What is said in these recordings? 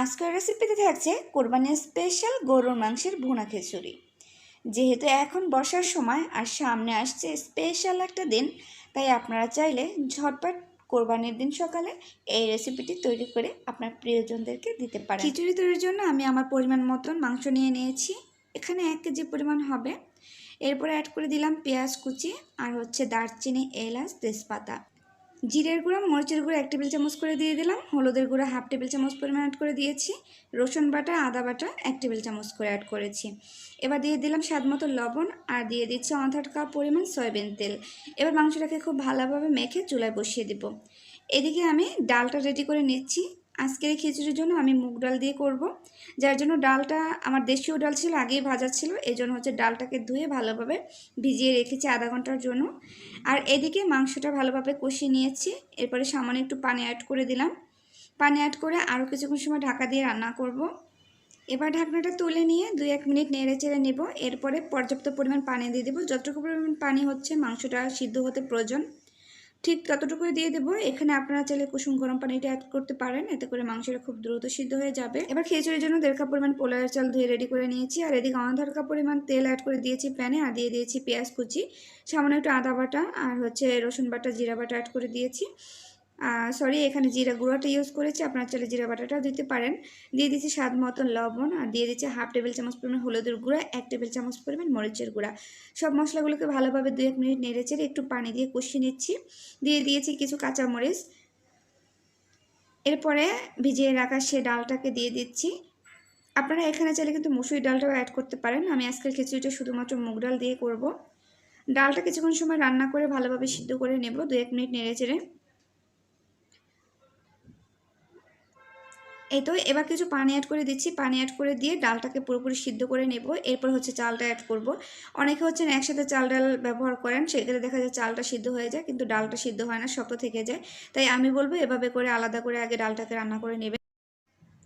আজকের রেসিপিতে থাকছে কোরবানির স্পেশাল গরুর মাংসের ভুনা খিচুড়ি। যেহেতু এখন বর্ষার সময় আর সামনে আসছে স্পেশাল একটা দিন, তাই আপনারা চাইলে ঝটপট কোরবানির দিন সকালে এই রেসিপিটি তৈরি করে আপনার প্রিয়জনদেরকে দিতে পারেন। খিচুড়ি তৈরির জন্য আমি আমার পরিমাণ মতন মাংস নিয়ে নিয়েছি। এখানে এক কেজি পরিমাণ হবে। এরপরে অ্যাড করে দিলাম পেঁয়াজ কুচি আর হচ্ছে দারচিনি, এলাচ, তেজপাতা। জিরের গুঁড়া, মরিচের গুঁড়া এক টেবিল চামচ করে দিয়ে দিলাম। হলুদের গুঁড়া হাফ টেবিল চামচ পরিমাণ অ্যাড করে দিয়েছি। রসুন বাটা, আদা বাটা এক টেবিল চামচ করে অ্যাড করেছি। এবার দিয়ে দিলাম স্বাদ মতো লবণ আর দিয়ে দিচ্ছি অন্ধাট কাপ পরিমাণ সয়াবিন তেল। এবার মাংসটাকে খুব ভালোভাবে মেখে চুলায় বসিয়ে দেব। এদিকে আমি ডালটা রেডি করে নিচ্ছি। আজকের খিচুড়ির জন্য আমি মুগ ডাল দিয়ে করব। যার জন্য ডালটা আমার দেশীয় ডাল ছিল, আগেই ভাজা ছিল, এই জন্য হচ্ছে ডালটাকে ধুয়ে ভালোভাবে ভিজিয়ে রেখেছি আধা ঘণ্টার জন্য। আর এদিকে মাংসটা ভালোভাবে কষিয়ে নিয়েছি, এরপরে সামান্য একটু পানি অ্যাড করে দিলাম। পানি অ্যাড করে আরও কিছুক্ষণ সময় ঢাকা দিয়ে রান্না করব। এবার ঢাকনাটা তুলে নিয়ে দুই এক মিনিট নেড়ে চেড়ে নেব। এরপরে পর্যাপ্ত পরিমাণ পানি দিয়ে দেবো। যতটুকু পরিমাণ পানি হচ্ছে, মাংসটা সিদ্ধ হতে প্রয়োজন। ঠিক ততটুকুই দিয়ে দেবো। এখানে আপনারা চাইলে কুসুম গরম পানিটা অ্যাড করতে পারেন, এতে করে মাংসটা খুব দ্রুত সিদ্ধ হয়ে যাবে। এবার খিচুড়ির জন্য দেড় কাপ পরিমাণ পোলার চাল ধুয়ে রেডি করে নিয়েছি। আর এদিকে আধার কাপ পরিমাণ তেল অ্যাড করে দিয়েছি প্যানে আর দিয়ে দিয়েছি পেঁয়াজ কুচি। সামান্য একটু আদা বাটা, আর হচ্ছে রসুন বাটা, জিরা বাটা অ্যাড করে দিয়েছি। সরি এখানে জিরা গুঁড়োটা ইউজ করেছি, আপনার চাইলে জিরা বাটাটাও দিতে পারেন। দিয়ে দিচ্ছি স্বাদ মতন লবণ, আর দিয়ে দিচ্ছি হাফ টেবিল চামচ পরিমাণ হলুদের গুঁড়া, এক টেবিল চামচ পরিমাণ মরিচের গুঁড়া। সব মশলাগুলোকে ভালোভাবে দু এক মিনিট নেড়ে চেড়ে একটু পানি দিয়ে কষিয়ে নিচ্ছি। দিয়ে দিয়েছি কিছু কাঁচামরিচ। এরপরে ভিজিয়ে রাখা সে ডালটাকে দিয়ে দিচ্ছি। আপনারা এখানে চাইলে কিন্তু মুসুরি ডালটাও অ্যাড করতে পারেন। আমি আজকের খিচুড়িটা শুধুমাত্র মুগ ডাল দিয়ে করব। ডালটা কিছুক্ষণ সময় রান্না করে ভালোভাবে সিদ্ধ করে নেব দু এক মিনিট নেড়ে চেড়ে। এই তো, এবার কিছু পানি অ্যাড করে দিচ্ছি। পানি অ্যাড করে দিয়ে ডালটাকে পুরোপুরি সিদ্ধ করে নেব। এরপর হচ্ছে চালটা অ্যাড করব। অনেকে হচ্ছেন একসাথে চাল ডাল ব্যবহার করেন, সেক্ষেত্রে দেখা যায় চালটা সিদ্ধ হয়ে যায়, কিন্তু ডালটা সিদ্ধ হয় না, শক্ত থেকে যায়। তাই আমি বলব এভাবে করে আলাদা করে আগে ডালটাকে রান্না করে নেবে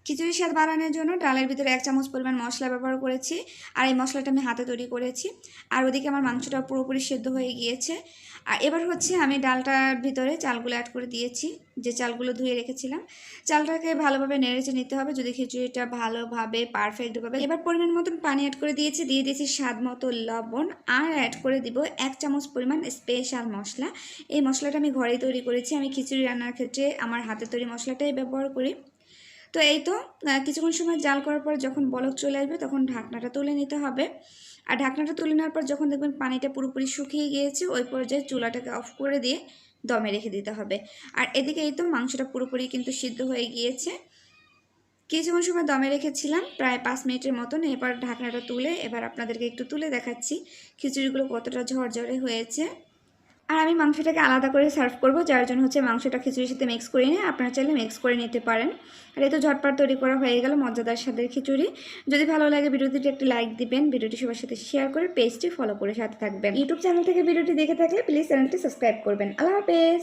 খিচুড়ির স্বাদ বাড়ানোর জন্য ডালের ভিতরে এক চামচ পরিমাণ মশলা ব্যবহার করেছি। আর এই মশলাটা আমি হাতে তৈরি করেছি। আর ওদিকে আমার মাংসটা পুরোপুরি সেদ্ধ হয়ে গিয়েছে। আর এবার হচ্ছে আমি ডালটার ভিতরে চালগুলো অ্যাড করে দিয়েছি, যে চালগুলো ধুয়ে রেখেছিলাম। চালটাকে ভালোভাবে নেড়েচে নিতে হবে, যদি খিচুড়িটা ভালোভাবে পারফেক্টভাবে এবার পরিমাণ মতন পানি অ্যাড করে দিয়েছি, দিয়ে দিয়েছি স্বাদ মতো লবণ। আর অ্যাড করে দিব এক চামচ পরিমাণ স্পেশাল মশলা। এই মশলাটা আমি ঘরেই তৈরি করেছি। আমি খিচুড়ি রান্নার ক্ষেত্রে আমার হাতে তৈরি মশলাটাই ব্যবহার করি। তো এই তো কিছুক্ষণ সময় জাল করার পর যখন বলক চলে আসবে তখন ঢাকনাটা তুলে নিতে হবে। আর ঢাকনাটা তুলে নেওয়ার পর যখন দেখবেন পানিটা পুরোপুরি শুকিয়ে গিয়েছে, ওই পর্যায়ে চুলাটাকে অফ করে দিয়ে দমে রেখে দিতে হবে। আর এদিকে এই তো মাংসটা পুরোপুরি কিন্তু সিদ্ধ হয়ে গিয়েছে। কিছুক্ষণ সময় দমে রেখেছিলাম, প্রায় পাঁচ মিনিটের মতন। এবার ঢাকনাটা তুলে এবার আপনাদেরকে একটু তুলে দেখাচ্ছি। খিচুড়িগুলো কতটা ঝরঝরে হয়েছে। আর আমি মাংসটাকে আলাদা করে সার্ভ করব, যার জন্য হচ্ছে মাংসটা খিচুড়ির সাথে মিক্স করে নিয়ে আপনারা চাইলে মিক্স করে নিতে পারেন। আর এই তো ঝটপট তৈরি করা হয়ে গেল মজাদার স্বাদের খিচুড়ি। যদি ভালো লাগে ভিডিওটিতে একটি লাইক দিবেন, ভিডিওটি সবার সাথে শেয়ার করে পেজটি ফলো করে সাথে থাকবেন। ইউটিউব চ্যানেল থেকে ভিডিওটি দেখে থাকলে প্লিজ চ্যানেলটি সাবস্ক্রাইব করবেন। আল্লাহ হাফেজ!